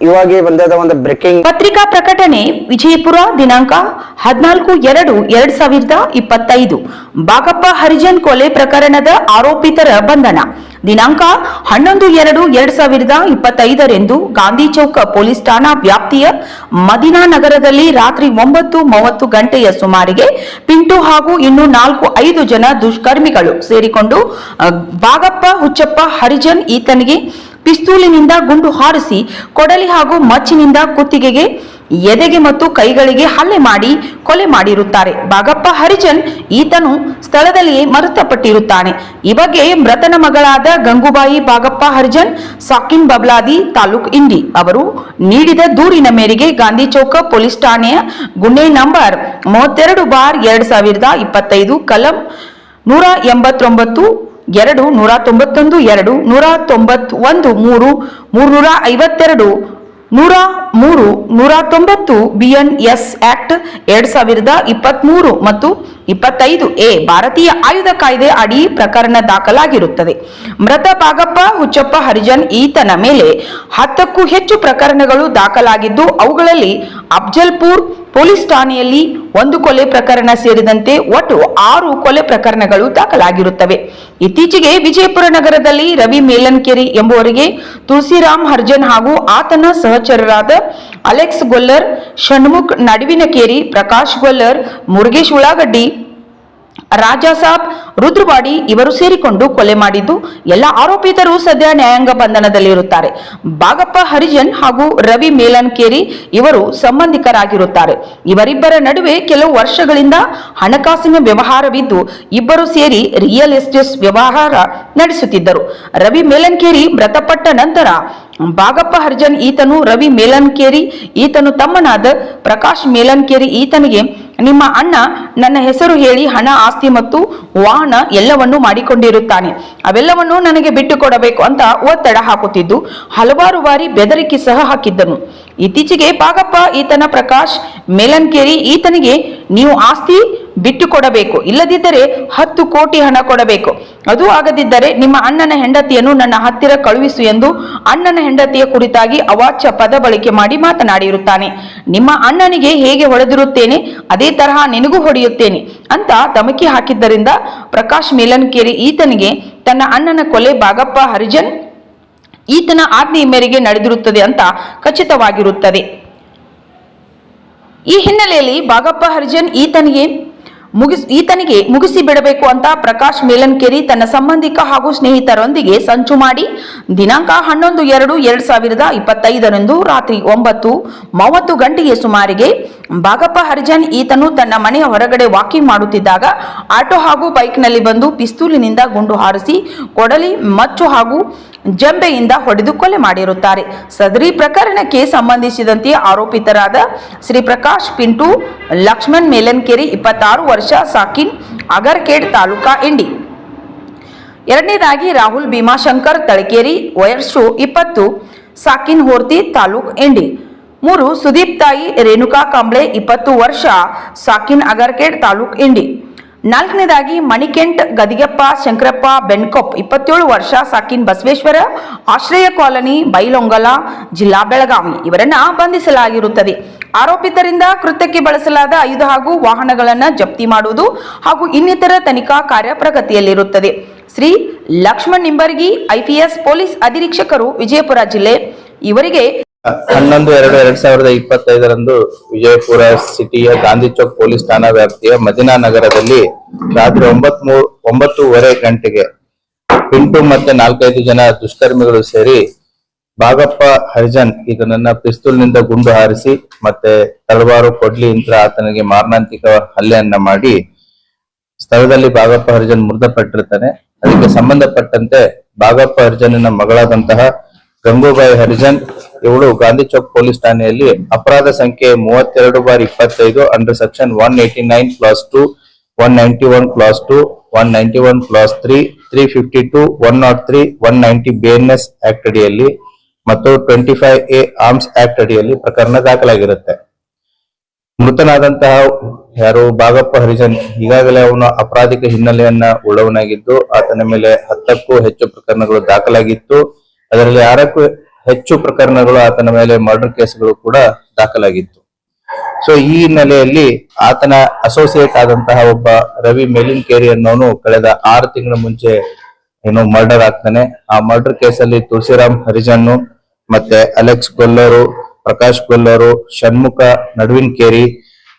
ಇವಾಗೆ ಬಂದದ ಒಂದು ಬ್ರೇಕಿಂಗ್ ಪತ್ರಿಕಾ ಪ್ರಕಟಣೆ ವಿಜಯಪುರ ದಿನಾಂಕ ಹದಿನಾಲ್ಕು ಎರಡು ಎರಡ್ ಸಾವಿರದ ಇಪ್ಪತ್ತೈದು. ಬಾಗಪ್ಪ ಹರಿಜನ್ ಕೊಲೆ ಪ್ರಕರಣದ ಆರೋಪಿತರ ಬಂಧನ. ದಿನಾಂಕ ಹನ್ನೊಂದು ಎರಡು ಎರಡ್ ಸಾವಿರದ ಇಪ್ಪತ್ತೈದರಂದು ಗಾಂಧಿ ಚೌಕ ಪೊಲೀಸ್ ಠಾಣಾ ವ್ಯಾಪ್ತಿಯ ಮದಿನಾ ನಗರದಲ್ಲಿ ರಾತ್ರಿ ಒಂಬತ್ತು ಮೂವತ್ತು ಗಂಟೆಯ ಸುಮಾರಿಗೆ ಪಿಂಟು ಹಾಗೂ ಇನ್ನು ನಾಲ್ಕು ಐದು ಜನ ದುಷ್ಕರ್ಮಿಗಳು ಸೇರಿಕೊಂಡು ಬಾಗಪ್ಪ ಹುಚ್ಚಪ್ಪ ಹರಿಜನ್ ಈತನಿಗೆ ಪಿಸ್ತೂಲಿನಿಂದ ಗುಂಡು ಹಾರಿಸಿ ಕೊಡಲಿ ಹಾಗೂ ಮಚ್ಚಿನಿಂದ ಕುತ್ತಿಗೆಗೆ, ಎದೆಗೆ ಮತ್ತು ಕೈಗಳಿಗೆ ಹಲ್ಲೆ ಮಾಡಿ ಕೊಲೆ ಮಾಡಿರುತ್ತಾರೆ. ಬಾಗಪ್ಪ ಹರಿಜನ್ ಈತನು ಸ್ಥಳದಲ್ಲಿಯೇ ಮೃತಪಟ್ಟಿರುತ್ತಾನೆ. ಈ ಬಗ್ಗೆ ಮೃತನ ಮಗಳಾದ ಗಂಗೂಬಾಯಿ ಬಾಗಪ್ಪ ಹರಿಜನ್, ಸಾಕಿನ್ ಬಬ್ಲಾದಿ ತಾಲೂಕ್ ಇಂಡಿ ಅವರು ನೀಡಿದ ದೂರಿನ ಮೇರೆಗೆ ಗಾಂಧಿ ಚೌಕ ಪೊಲೀಸ್ ಠಾಣೆಯ ಗುಂಡೆ ನಂಬರ್ ಮೂವತ್ತೆರಡು ಬಾರ್ ಎರಡ್ ಸಾವಿರದ ಇಪ್ಪತ್ತೈದು, ಕಲಂ ನೂರ ಎಂಬತ್ತೊಂಬತ್ತು ಎರಡು, ನೂರ ತೊಂಬತ್ತೊಂದು, ಎರಡು, ನೂರ ತೊಂಬತ್ತೊಂದು, ಮೂರು, ಮೂರ್ನೂರ ಐವತ್ತೆರಡು, ನೂರ ಮೂರು, ನೂರ ತೊಂಬತ್ತು ಬಿಎನ್ಎಸ್ ಆಕ್ಟ್ ಎರಡ್ ಸಾವಿರದ ಇಪ್ಪತ್ಮೂರು ಮತ್ತು ಇಪ್ಪತ್ತೈದು ಎ ಭಾರತೀಯ ಆಯುಧ ಕಾಯ್ದೆ ಅಡಿ ಪ್ರಕರಣ ದಾಖಲಾಗಿರುತ್ತದೆ. ಮೃತ ಬಾಗಪ್ಪ ಹುಚ್ಚಪ್ಪ ಹರಿಜನ್ ಈತನ ಮೇಲೆ ಹತ್ತಕ್ಕೂ ಹೆಚ್ಚು ಪ್ರಕರಣಗಳು ದಾಖಲಾಗಿದ್ದು, ಅವುಗಳಲ್ಲಿ ಅಫ್ಜಲ್ಪುರ್ ಪೊಲೀಸ್ ಠಾಣೆಯಲ್ಲಿ ಒಂದು ಕೊಲೆ ಪ್ರಕರಣ ಸೇರಿದಂತೆ ಒಟ್ಟು ಆರು ಕೊಲೆ ಪ್ರಕರಣಗಳು ದಾಖಲಾಗಿರುತ್ತವೆ. ಇತ್ತೀಚೆಗೆ ವಿಜಯಪುರ ನಗರದಲ್ಲಿ ರವಿ ಮೇಲನ್ಕೆರಿ ಎಂಬುವರಿಗೆ ತುಳಸಿರಾಮ್ ಹರ್ಜನ್ ಹಾಗೂ ಆತನ ಸಹಚರರಾದ ಅಲೆಕ್ಸ್ ಗೊಲ್ಲರ್, ಷಣ್ಮುಖ್ ನಡುವಿನಕೇರಿ, ಪ್ರಕಾಶ್ ಗೊಲ್ಲರ್, ಮುರುಗೇಶ್ ಉಳ್ಳಾಗಡ್ಡಿ ರಾಜಾ ಸಾಬ್, ರುದ್ರವಾಡಿ ಇವರು ಸೇರಿಕೊಂಡು ಕೊಲೆ ಮಾಡಿದ್ದು. ಎಲ್ಲ ಆರೋಪಿತರು ಸದ್ಯ ನ್ಯಾಯಾಂಗ ಬಂಧನದಲ್ಲಿರುತ್ತಾರೆ. ಬಾಗಪ್ಪ ಹರಿಜನ್ ಹಾಗೂ ರವಿ ಮೇಲನ್ಕೇರಿ ಇವರು ಸಂಬಂಧಿಕರಾಗಿರುತ್ತಾರೆ. ಇವರಿಬ್ಬರ ನಡುವೆ ಕೆಲವು ವರ್ಷಗಳಿಂದ ಹಣಕಾಸಿನ ವ್ಯವಹಾರವಿದ್ದು, ಇಬ್ಬರು ಸೇರಿ ರಿಯಲ್ ಎಸ್ಟೇಟ್ ವ್ಯವಹಾರ ನಡೆಸುತ್ತಿದ್ದರು. ರವಿ ಮೇಲನ್ಕೇರಿ ಮೃತಪಟ್ಟ ನಂತರ ಬಾಗಪ್ಪ ಹರ್ಜನ್ ಈತನು ರವಿ ಮೇಲನ್ಕೇರಿ, ಈತನು ತಮ್ಮನಾದ ಪ್ರಕಾಶ್ ಮೇಲನ್ಕೇರಿ, ಈತನಿಗೆ ನಿಮ್ಮ ಅಣ್ಣ ನನ್ನ ಹೆಸರು ಹೇಳಿ ಹಣ, ಆಸ್ತಿ ಮತ್ತು ವಾಹನ ಎಲ್ಲವನ್ನೂ ಮಾಡಿಕೊಂಡಿರುತ್ತಾನೆ. ಅವೆಲ್ಲವನ್ನೂ ನನಗೆ ಬಿಟ್ಟು ಕೊಡಬೇಕು ಅಂತ ಒತ್ತಡ ಹಾಕುತ್ತಿದ್ದು, ಹಲವಾರು ಬಾರಿ ಬೆದರಿಕೆ ಸಹ ಹಾಕಿದ್ದನು. ಇತ್ತೀಚೆಗೆ ಬಾಗಪ್ಪ, ಈತನ ಪ್ರಕಾಶ್ ಮೇಲನ್ಕೇರಿ, ಈತನಿಗೆ ನೀವು ಆಸ್ತಿ ಬಿಟ್ಟು ಕೊಡಬೇಕು ಇಲ್ಲದಿದ್ದರೆ ಹತ್ತು ಕೋಟಿ ಹಣ ಕೊಡಬೇಕು. ಅದು ಆಗದಿದ್ದರೆ ನಿಮ್ಮ ಅಣ್ಣನ ಹೆಂಡತಿಯನ್ನು ನನ್ನ ಹತ್ತಿರ ಕಳುಹಿಸು ಎಂದು ಅಣ್ಣನ ಹೆಂಡತಿಯ ಕುರಿತಾಗಿ ಅವಾಚ್ಯ ಪದ ಬಳಕೆ ಮಾಡಿ ಮಾತನಾಡಿರುತ್ತಾನೆ. ನಿಮ್ಮ ಅಣ್ಣನಿಗೆ ಹೇಗೆ ಹೊಡೆದಿರುತ್ತೇನೆ? ಅದೇ ತರಹ ನಿನಗೂ ಹೊಡೆಯುತ್ತೇನೆ. ಅಂತ ಧಮಕಿ ಹಾಕಿದ್ದರಿಂದ ಪ್ರಕಾಶ್ ಮೇಲನ್ಕೇರಿ ಈತನಿಗೆ ತನ್ನ ಅಣ್ಣನ ಕೊಲೆ ಬಾಗಪ್ಪ ಹರಿಜನ್ ಈತನ ಆಜ್ಞೆಯ ಮೇರೆಗೆ ನಡೆದಿರುತ್ತದೆ ಅಂತ ಖಚಿತವಾಗಿರುತ್ತದೆ. ಈ ಹಿನ್ನೆಲೆಯಲ್ಲಿ ಬಾಗಪ್ಪ ಹರಿಜನ್ ಈತನಿಗೆ ಮುಗಿಸ್, ಈತನಿಗೆ ಮುಗಿಸಿ ಬಿಡಬೇಕು ಅಂತ ಪ್ರಕಾಶ್ ಮೇಲನ್ಕೇರಿ ತನ್ನ ಸಂಬಂಧಿಕ ಹಾಗೂ ಸ್ನೇಹಿತರೊಂದಿಗೆ ಸಂಚು ಮಾಡಿ, ದಿನಾಂಕ ಹನ್ನೊಂದು ಎರಡು ಎರಡ್ ಸಾವಿರದ ಇಪ್ಪತ್ತೈದರಂದು ರಾತ್ರಿ ಒಂಬತ್ತು ಮೂವತ್ತು ಗಂಟೆಗೆ ಸುಮಾರಿಗೆ ಬಾಗಪ್ಪ ಹರಿಜನ್ ಈತನು ತನ್ನ ಮನೆಯ ಹೊರಗಡೆ ವಾಕಿಂಗ್ ಮಾಡುತ್ತಿದ್ದಾಗ ಆಟೋ ಹಾಗೂ ಬೈಕ್ನಲ್ಲಿ ಬಂದು ಪಿಸ್ತೂಲಿನಿಂದ ಗುಂಡು ಹಾರಿಸಿ ಕೊಡಲಿ, ಮಚ್ಚು ಹಾಗೂ ಜಂಬೆಯಿಂದ ಹೊಡೆದು ಕೊಲೆ ಮಾಡಿರುತ್ತಾರೆ. ಸದರಿ ಪ್ರಕರಣಕ್ಕೆ ಸಂಬಂಧಿಸಿದಂತೆ ಆರೋಪಿತರಾದ ಶ್ರೀ ಪ್ರಕಾಶ್ ಪಿಂಟು, ಲಕ್ಷ್ಮಣ್ ಮೇಲನ್ಕೇರಿ ಇಪ್ಪತ್ತಾರು ಸಾಕಿನ್ ಅಗರ್ಕೇಡ್ ತಾಲೂಕಾ ಇಂಡಿ. ಎರಡನೇದಾಗಿ ರಾಹುಲ್ ಭೀಮಾಶಂಕರ್ ತಳಕೇರಿ, ವಯಸ್ಸು ಇಪ್ಪತ್ತು, ಸಾಕಿನ್ ಹೋರ್ತಿ ತಾಲೂಕ್ ಇಂಡಿ. ಮೂರು, ಸುದೀಪ್ ತಾಯಿ ರೇಣುಕಾ ಕಾಂಬ್ಳೆ ಇಪ್ಪತ್ತು ವರ್ಷ, ಸಾಕಿನ್ ಅಗರ್ಕೇಡ್ ತಾಲೂಕ್ ಇಂಡಿ. ನಾಲ್ಕನೇದಾಗಿ ಮಣಿಕೆಂಟ್ ಗದಿಗೆಪ್ಪ ಶಂಕರಪ್ಪ ಬೆನ್ಕೊಪ್ ಇಪ್ಪತ್ತೇಳು ವರ್ಷ, ಸಾಕಿನ್ ಬಸವೇಶ್ವರ ಆಶ್ರಯ ಕಾಲನಿ, ಬೈಲೊಂಗಲ, ಜಿಲ್ಲಾ ಬೆಳಗಾವಿ. ಇವರನ್ನ ಬಂಧಿಸಲಾಗಿರುತ್ತದೆ. ಆರೋಪಿತರಿಂದ ಕೃತ್ಯಕ್ಕೆ ಬಳಸಲಾದ ಐದು ಹಾಗೂ ವಾಹನಗಳನ್ನು ಜಪ್ತಿ ಮಾಡುವುದು ಹಾಗೂ ಇನ್ನಿತರ ತನಿಖಾ ಕಾರ್ಯ ಪ್ರಗತಿಯಲ್ಲಿರುತ್ತದೆ. ಶ್ರೀ ಲಕ್ಷ್ಮಣ್ ನಿಂಬರ್ಗಿ, ಐಪಿಎಸ್ ಪೊಲೀಸ್ ಅಧೀಕ್ಷಕರು, ವಿಜಯಪುರ ಜಿಲ್ಲೆ. ಇವರಿಗೆ ಹನ್ನೊಂದು, ಎರಡು, ಎರಡ್ ಸಾವಿರದ ಇಪ್ಪತ್ತೈದರಂದು ವಿಜಯಪುರ ಸಿಟಿಯ ಗಾಂಧಿ ಚೌಕ್ ಪೊಲೀಸ್ ಠಾಣಾ ವ್ಯಾಪ್ತಿಯ ಮದಿನಾ ನಗರದಲ್ಲಿ ರಾತ್ರಿ ಒಂಬತ್ ಮೂರು ಒಂಬತ್ತೂವರೆ ಗಂಟೆಗೆ ಪಿಂಟು ಮತ್ತೆ ನಾಲ್ಕೈದು ಜನ ದುಷ್ಕರ್ಮಿಗಳು ಸೇರಿ ಬಾಗಪ್ಪ ಹರಿಜನ್ ಈತನನ್ನ ಪಿಸ್ತೂಲ್ನಿಂದ ಗುಂಡು ಹಾರಿಸಿ ಮತ್ತೆ ತಲವಾರು ಕೊಡ್ಲಿ ಇಂತ ಆತನಿಗೆ ಮಾರಣಾಂತಿಕ ಹಲ್ಲೆಯನ್ನ ಮಾಡಿ ಸ್ಥಳದಲ್ಲಿ ಭಾಗಪ್ಪ ಹರಿಜನ್ ಮೃತಪಟ್ಟಿರ್ತಾನೆ. ಅದಕ್ಕೆ ಸಂಬಂಧಪಟ್ಟಂತೆ ಭಾಗಪ್ಪ ಹರಿಜನ್ನ ಮಗಳಾದಂತಹ ಗಂಗೂಬಾಯಿ ಹರಿಜನ್, ಇವಳು ಗಾಂಧಿ ಚೌಕ್ ಪೊಲೀಸ್ ಠಾಣೆಯಲ್ಲಿ ಅಪರಾಧ ಸಂಖ್ಯೆ ಮೂವತ್ತೆರಡು ಬಾರ್ ಇಪ್ಪತ್ತೈದು under section one eighty nine plus two one ninety one plus two one ninety one plus three three fifty two one nought three one ninety BNS act ಅಡಿಯಲ್ಲಿ ಮತ್ತು twenty five A arms act ಅಡಿಯಲ್ಲಿ ಪ್ರಕರಣ ದಾಖಲಾಗಿರುತ್ತೆ. ಮೃತನಾದಂತಹ ಯಾರು ಭಾಗಪ್ಪ ಹರಿಜನ್, ಈಗಾಗಲೇ ಅವನು ಅಪರಾಧಿಕ ಹಿನ್ನೆಲೆಯನ್ನ ಉಳ್ಳವನಾಗಿದ್ದು, ಆತನ ಮೇಲೆ ಹತ್ತಕ್ಕೂ ಹೆಚ್ಚು ಪ್ರಕರಣಗಳು ದಾಖಲಾಗಿತ್ತು. ಅದರಲ್ಲಿ ಆರಕ್ಕೂ ಹೆಚ್ಚು ಪ್ರಕರಣಗಳು ಆತನ ಮೇಲೆ ಮರ್ಡರ್ ಕೇಸ್ಗಳು ಕೂಡ ದಾಖಲಾಗಿತ್ತು. ಸೊ ಈ ಹಿನ್ನೆಲೆಯಲ್ಲಿ ಆತನ ಅಸೋಸಿಯೇಟ್ ಆದಂತಹ ಒಬ್ಬ ರವಿ ಮೇಲಿನ್ಕೇರಿ ಅನ್ನೋನು ಕಳೆದ ಆರು ತಿಂಗಳ ಮುಂಚೆ ಏನು ಮರ್ಡರ್ ಆಗ್ತಾನೆ. ಆ ಮರ್ಡರ್ ಕೇಸಲ್ಲಿ ತುಳಸಿರಾಮ್ ಹರಿಜನ್ನು ಮತ್ತೆ ಅಲೆಕ್ಸ್ ಗೊಲ್ಲರು ಪ್ರಕಾಶ್ ಗೊಲ್ಲರು ಷಣ್ಮುಖ ನಡುವಿನ್ ಕೇರಿ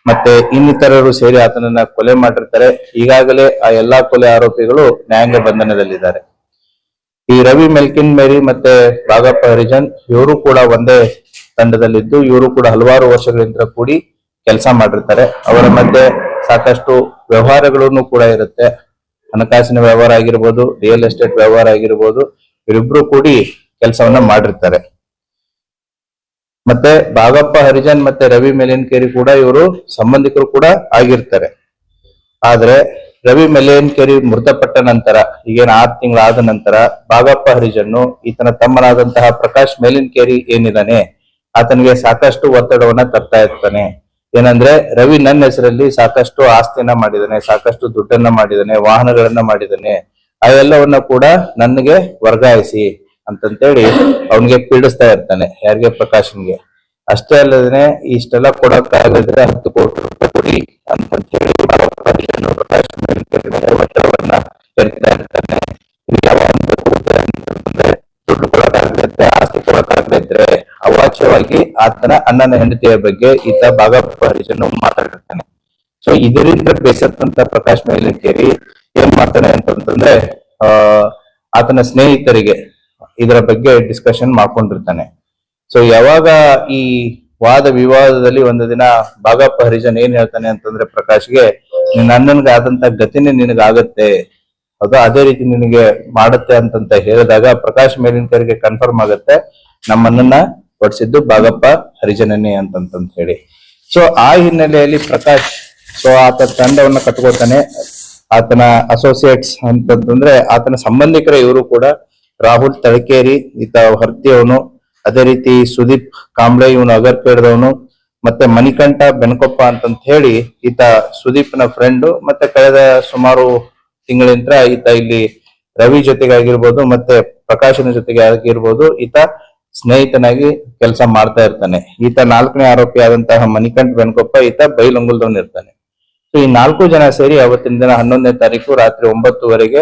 ಮತ್ತೆ ಇನ್ನಿತರರು ಸೇರಿ ಆತನನ್ನ ಕೊಲೆ ಮಾಡಿರ್ತಾರೆ. ಈಗಾಗಲೇ ಆ ಎಲ್ಲಾ ಕೊಲೆ ಆರೋಪಿಗಳು ನ್ಯಾಯಾಂಗ ಬಂಧನದಲ್ಲಿದ್ದಾರೆ. ಈ ರವಿ ಮೆಲ್ಕಿನ್ ಮೇರಿ ಮತ್ತೆ ಬಾಗಪ್ಪ ಹರಿಜನ್, ಇವರು ಕೂಡ ಒಂದೇ ತಂಡದಲ್ಲಿದ್ದು, ಇವರು ಕೂಡ ಹಲವಾರು ವರ್ಷಗಳಿಂದ ಕೂಡಿ ಕೆಲಸ ಮಾಡಿರ್ತಾರೆ. ಅವರ ಮಧ್ಯೆ ಸಾಕಷ್ಟು ವ್ಯವಹಾರಗಳನ್ನು ಕೂಡ ಇರುತ್ತೆ. ಹಣಕಾಸಿನ ವ್ಯವಹಾರ ಆಗಿರ್ಬೋದು, ರಿಯಲ್ ಎಸ್ಟೇಟ್ ವ್ಯವಹಾರ ಆಗಿರ್ಬೋದು, ಇವರಿಬ್ರು ಕೂಡಿ ಕೆಲಸವನ್ನ ಮಾಡಿರ್ತಾರೆ. ಮತ್ತೆ ಬಾಗಪ್ಪ, ಹರಿಜನ್ ಮತ್ತೆ ರವಿ ಮೆಲೇನ್ಕೇರಿ ಕೂಡ ಇವರು ಸಂಬಂಧಿಕರು ಕೂಡ ಆಗಿರ್ತಾರೆ. ಆದ್ರೆ ರವಿ ಮೆಲೇನ್ಕೇರಿ ಮೃತಪಟ್ಟ ನಂತರ, ಈಗೇನು ಆರು ತಿಂಗಳಾದ ನಂತರ ಬಾಗಪ್ಪ, ಹರಿಜನ್ನು ಈತನ ತಮ್ಮನಾದಂತಹ ಪ್ರಕಾಶ್ ಮೇಲಿನ್ಕೇರಿ ಏನಿದ್ದಾನೆ ಆತನಿಗೆ ಸಾಕಷ್ಟು ಒತ್ತಡವನ್ನ ತರ್ತಾ ಇರ್ತಾನೆ. ಏನಂದ್ರೆ ರವಿ ನನ್ನ ಹೆಸರಲ್ಲಿ ಸಾಕಷ್ಟು ಆಸ್ತಿಯನ್ನ ಮಾಡಿದಾನೆ, ಸಾಕಷ್ಟು ದುಡ್ಡನ್ನ ಮಾಡಿದಾನೆ, ವಾಹನಗಳನ್ನ ಮಾಡಿದಾನೆ ಅವೆಲ್ಲವನ್ನ ಕೂಡ ನನಗೆ ವರ್ಗಾಯಿಸಿ. ಅಂತಂತೇಳಿ ಅವನಿಗೆ ಪೀಡಿಸ್ತಾ ಇರ್ತಾನೆ, ಯಾರಿಗೆ? ಪ್ರಕಾಶನ್ಗೆ. ಅಷ್ಟೇ ಅಲ್ಲದೆ ಇಷ್ಟೆಲ್ಲ ಕೊಡಕ್ಕಾಗದ್ರೆ ಹತ್ತು ಕೋಟಿ ರೂಪಾಯಿ ಕೊಡಿ ಅಂತಂತ ಹೇಳಿ ಪ್ರಕಾಶ್ ಮೇಲೆ ಒತ್ತಡವನ್ನ ಹೇರ್ತಾ ಇರ್ತಾನೆ. ದುಡ್ಡು ಕೊಡಕ್ಕಾಗತ್ತೆ ಆಸ್ತಿ ಕೊಡಕ್ಕಾಗದಿದ್ರೆ ಅವಾಚ್ಯವಾಗಿ ಆತನ ಅಣ್ಣನ ಹೆಂಡತಿಯ ಬಗ್ಗೆ ಈತ ಭಾಗ ಹರಿಜನ್ ಮಾತಾಡಿರ್ತಾನೆ ಸೊ ಇದರಿಂದ ಬೇಸತ್ತಂತ ಪ್ರಕಾಶ್ ಕೇಳಿ ಏನ್ ಮಾಡ್ತಾನೆ ಅಂತಂತಂದ್ರೆ ಆತನ ಸ್ನೇಹಿತರಿಗೆ ಇದರ ಬಗ್ಗೆ ಡಿಸ್ಕಷನ್ ಮಾಡ್ಕೊಂಡಿರ್ತಾನೆ. ಸೊ ಯಾವಾಗ ಈ ವಾದ ವಿವಾದದಲ್ಲಿ ಒಂದು ದಿನ ಭಾಗಪ್ಪ ಹರಿಜನ್ ಏನ್ ಹೇಳ್ತಾನೆ ಅಂತಂದ್ರೆ, ಪ್ರಕಾಶ್ಗೆ ನಿನ್ನ ಆದಂತ ಗತಿನೇ ನಿನಗಾಗತ್ತೆ. ಅದು ಅದೇ ರೀತಿ ನಿನಗೆ ಮಾಡುತ್ತೆ ಅಂತಂತ ಹೇಳಿದಾಗ ಪ್ರಕಾಶ್ ಮೇಲಿನ ಕರೆಗೆ ಕನ್ಫರ್ಮ್ ಆಗುತ್ತೆ ನಮ್ಮನ್ನ ಹೊಡಿಸಿದ್ದು ಭಾಗಪ್ಪ ಹರಿಜನನೇ ಅಂತಂತ ಹೇಳಿ. ಸೊ ಆ ಹಿನ್ನೆಲೆಯಲ್ಲಿ ಪ್ರಕಾಶ್ ಸೊ ಆತ ತಂಡವನ್ನ ಕಟ್ಕೋತಾನೆ ಆತನ ಅಸೋಸಿಯೇಟ್ಸ್ ಅಂತಂತಂದ್ರೆ, ಆತನ ಸಂಬಂಧಿಕರ ಇವರು ಕೂಡ ರಾಹುಲ್ ತಳಕೇರಿ, ಈತ ಹರ್ತಿಯವನು. ಅದೇ ರೀತಿ ಸುದೀಪ್ ಕಾಂಬ್ಳೆ, ಇವನು ಅಗರ್ಪೇಡ್ದವನು ಮತ್ತೆ ಮಣಿಕಂಠ ಬೆನಕೊಪ್ಪ ಅಂತಂತ ಹೇಳಿ ಈತ ಸುದೀಪ್ನ ಫ್ರೆಂಡ್ ಮತ್ತೆ ಕಳೆದ ಸುಮಾರು ತಿಂಗಳಿಂದ ಈತ ಇಲ್ಲಿ ರವಿ ಜೊತೆಗೆ ಆಗಿರ್ಬೋದು ಮತ್ತೆ ಪ್ರಕಾಶನ ಜೊತೆಗೆ ಆಗಿರ್ಬೋದು ಈತ ಸ್ನೇಹಿತನಾಗಿ ಕೆಲಸ ಮಾಡ್ತಾ ಇರ್ತಾನೆ. ಈತ ನಾಲ್ಕನೇ ಆರೋಪಿ ಆದಂತಹ ಮಣಿಕಂಠ ಬೆನಕೊಪ್ಪ ಈತ ಬೈಲಂಗುಲ್ದವನ್ ಇರ್ತಾನೆ ಸೊ ಈ ನಾಲ್ಕು ಜನ ಸೇರಿ ಅವತ್ತಿನ ದಿನ ಹನ್ನೊಂದನೇ ತಾರೀಕು ರಾತ್ರಿ ಒಂಬತ್ತುವರೆಗೆ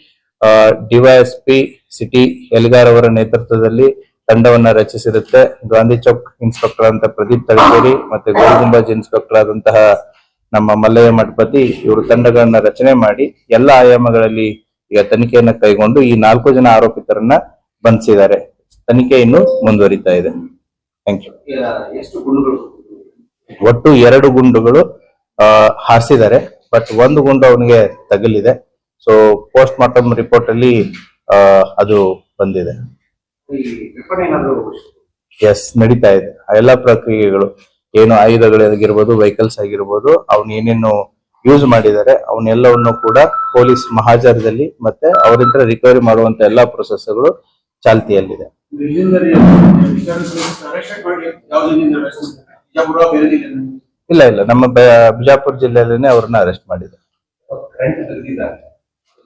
ಡಿವೈಎಸ್ಪಿ ಸಿಟಿ ಎಲ್ಗಾರ್ ಅವರ ನೇತೃತ್ವದಲ್ಲಿ ತಂಡವನ್ನ ರಚಿಸಿರುತ್ತೆ. ಗಾಂಧಿ ಚೌಕ್ ಇನ್ಸ್ಪೆಕ್ಟರ್ ಅಂತ ಪ್ರದೀಪ್ ತಳಕೇರಿ ಮತ್ತೆ ಗೋಲ್ಗುಂಬಾಜ್ ಇನ್ಸ್ಪೆಕ್ಟರ್ ಆದಂತಹ ನಮ್ಮ ಮಲ್ಲಯ್ಯ ಮಠಪತಿ ಇವರು ತಂಡಗಳನ್ನ ರಚನೆ ಮಾಡಿ ಎಲ್ಲ ಆಯಾಮಗಳಲ್ಲಿ ಈಗ ತನಿಖೆಯನ್ನ ಕೈಗೊಂಡು ಈ ನಾಲ್ಕು ಜನ ಆರೋಪಿತರನ್ನ ಬಂಧಿಸಿದ್ದಾರೆ. ತನಿಖೆ ಇನ್ನು ಮುಂದುವರಿತಾ ಇದೆ. ಥ್ಯಾಂಕ್ ಯು ಒಟ್ಟು ಎರಡು ಗುಂಡುಗಳು ಆ, ಹಾರಿಸಿದ್ದಾರೆ. ಬಟ್ ಒಂದು ಗುಂಡು ಅವನಿಗೆ ತಗಲಿದೆ. ಸೊ ಪೋಸ್ಟ್ ಮಾರ್ಟಮ್ ರಿಪೋರ್ಟ್ ಅಲ್ಲಿ ಅದು ಬಂದಿದೆ. ಎಸ್ ನಡೀತಾ ಇದೆ. ಎಲ್ಲಾ ಪ್ರಕ್ರಿಯೆಗಳು ಏನು ಆಯುಧಗಳಾಗಿರ್ಬೋದು ವೆಹಿಕಲ್ಸ್ ಆಗಿರ್ಬೋದು ಅವನ್ ಏನೇನು ಯೂಸ್ ಮಾಡಿದ್ದಾರೆ ಅವನ್ನೆಲ್ಲವನ್ನು ಕೂಡ ಪೊಲೀಸ್ ಮಹಾಜಾರದಲ್ಲಿ ಮತ್ತೆ ಅವರಿಂದ ರಿಕವರಿ ಮಾಡುವಂತ ಎಲ್ಲಾ ಪ್ರೊಸೆಸ್ಗಳು ಚಾಲ್ತಿಯಲ್ಲಿದೆ. ಇಲ್ಲ ಇಲ್ಲ. ನಮ್ಮ ಬಿಜಾಪುರ ಜಿಲ್ಲೆಯಲ್ಲೇನೆ ಅವ್ರನ್ನ ಅರೆಸ್ಟ್ ಮಾಡಿದ್ದಾರೆ.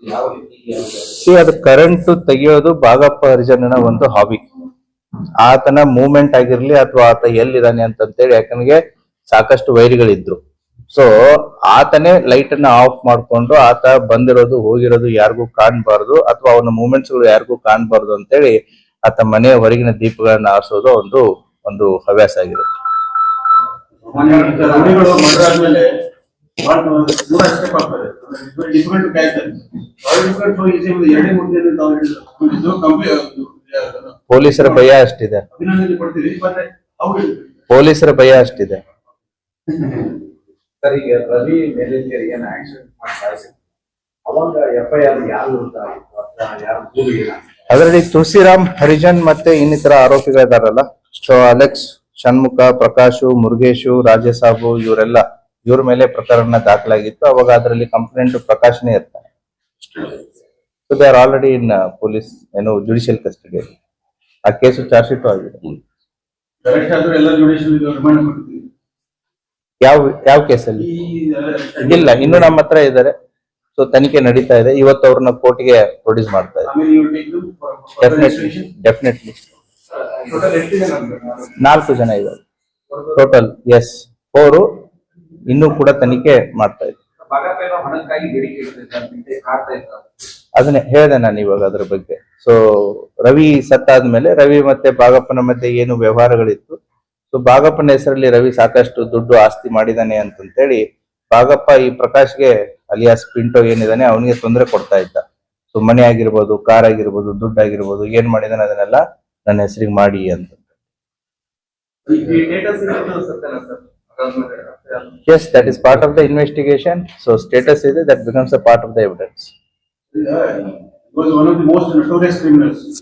ಯಾವ ರೀತಿ ಸಿ ಅದು ಕರೆಂಟ್ ತೆಗೆಯೋದು ಭಾಗಪ್ಪ ಹರಿಜನನ ಒಂದು ಹಾಬಿ ಆತನ ಮೂವ್ಮೆಂಟ್ ಆಗಿರ್ಲಿ ಅಥವಾ ಆತ ಎಲ್ಲಿದ್ದಾನೆ ಅಂತಂತೇಳಿ ಯಾಕಂದ್ರೆ ಸಾಕಷ್ಟು ವೈರಿಗಳಿದ್ರು. ಸೊ ಆತನೇ ಲೈಟ್ ಅನ್ನ ಆಫ್ ಮಾಡ್ಕೊಂಡು ಆತ ಬಂದಿರೋದು ಹೋಗಿರೋದು ಯಾರಿಗೂ ಕಾಣ್ಬಾರ್ದು ಅಥವಾ ಅವನ ಮೂವ್ಮೆಂಟ್ಸ್ಗಳು ಯಾರಿಗೂ ಕಾಣ್ಬಾರ್ದು ಅಂತೇಳಿ ಆತ ಮನೆಯ ಹೊರಗಿನ ದೀಪಗಳನ್ನ ಆರಿಸೋದು ಒಂದು ಒಂದು ಹವ್ಯಾಸ ಆಗಿರುತ್ತೆ. ಸಾಮಾನ್ಯ ಪೊಲೀಸರ ಭಯ ಅಷ್ಟಿದೆ. ಪೊಲೀಸರ ಭಯ ಅಷ್ಟಿದೆ. ಸರ್ ಈಗ ರವಿ ಮೇಲಿಂದ ಏನ್ ಆಕ್ಸಿಡೆಂಟ್ ಮಾಡಿ ಸಾಯಿಸಿದ್ರು ಅವಾಗ ಎಫ್ ಐ ಆರ್ ಯಾರು ವಿರುದ್ಧ ಆಗಿತ್ತು ಯಾರು ದೂರು ಅದರಲ್ಲಿ ತುಳಸಿರಾಮ್ ಹರಿಜನ್ ಮತ್ತೆ ಇನ್ನಿತರ ಆರೋಪಿಗಳಿದಾರಲ್ಲ? ಸೊ ಅಲೆಕ್ಸ್ ಷಣ್ಮುಖ ಪ್ರಕಾಶು ಮುರುಗೇಶು ರಾಜಸಾಬು ಇವರೆಲ್ಲ ಇವ್ರ ಮೇಲೆ ಪ್ರಕರಣ ದಾಖಲಾಗಿತ್ತು. ಅವಾಗ ಅದರಲ್ಲಿ complaint ಪ್ರಕಾಶನೇ so they are already in police ಏನು ಜುಡಿಷಿಯಲ್ ಕಸ್ಟಡಿ ಆ ಕೇಸು ಚಾರ್ಜ್ ಶೀಟ್ ಆಗಿದೆ. ಅರೆಸ್ಟ್ ಆದ್ರೆ ಎಲ್ಲ ಜುಡಿಷಿಯಲ್ ರಿಮಾಂಡ್ ಕೊಡ್ತೀವಿ ಯಾವ ಯಾವ ಕೇಸಲ್ಲಿ? ಇಲ್ಲ ಇನ್ನು ನಮ್ಮ ಹತ್ರ ಇದ್ದಾರೆ. ಸೊ ತನಿಖೆ ನಡೀತಾ ಇದೆ. ಇವತ್ತು ಅವ್ರನ್ನ ಕೋರ್ಟ್ಗೆ ಪ್ರೊಡ್ಯೂಸ್ ಮಾಡ್ತಾ ಇದೆ you ಡೆಫಿನೆಟ್ಲಿ? ನಾಲ್ಕು ಜನ ಇದ್ದಾರೆ. ಟೋಟಲ್ ಎಸ್ ಫೋರು ಇನ್ನೂ ಕೂಡ ತನಿಖೆ ಮಾಡ್ತಾ ಇದೆ ಹಣಕ್ಕಾಗಿ ಬೇಡಿಕೆ ಅದನ್ನೇ ಹೇಳಿದೆ ನಾನು ಇವಾಗ ಅದ್ರ ಬಗ್ಗೆ. ಸೊ ರವಿ ಸತ್ತಾದ್ಮೇಲೆ ರವಿ ಮತ್ತೆ ಬಾಗಪ್ಪನ ಮತ್ತೆ ಏನು ವ್ಯವಹಾರಗಳಿತ್ತು? ಸೊ ಬಾಗಪ್ಪನ ಹೆಸರಲ್ಲಿ ರವಿ ಸಾಕಷ್ಟು ದುಡ್ಡು ಆಸ್ತಿ ಮಾಡಿದಾನೆ ಅಂತಂತೇಳಿ ಬಾಗಪ್ಪ ಈ ಪ್ರಕಾಶ್ಗೆ ಅಲಿಯಾಸ್ ಪಿಂಟೋ ಏನಿದಾನೆ ಅವನಿಗೆ ತೊಂದರೆ ಕೊಡ್ತಾ ಇದ್ದ. ಸೊ ಮನೆ ಆಗಿರ್ಬೋದು ಕಾರ್ ಆಗಿರ್ಬೋದು ದುಡ್ಡು ಆಗಿರ್ಬೋದು ಏನ್ ಮಾಡಿದಾನೆ ಅದನ್ನೆಲ್ಲ ನನ್ನ ಹೆಸರಿಗೆ ಮಾಡಿ ಅಂತ. Yes, that is part of the investigation. So status is that becomes a part of the evidence. He was one of the most notorious criminals.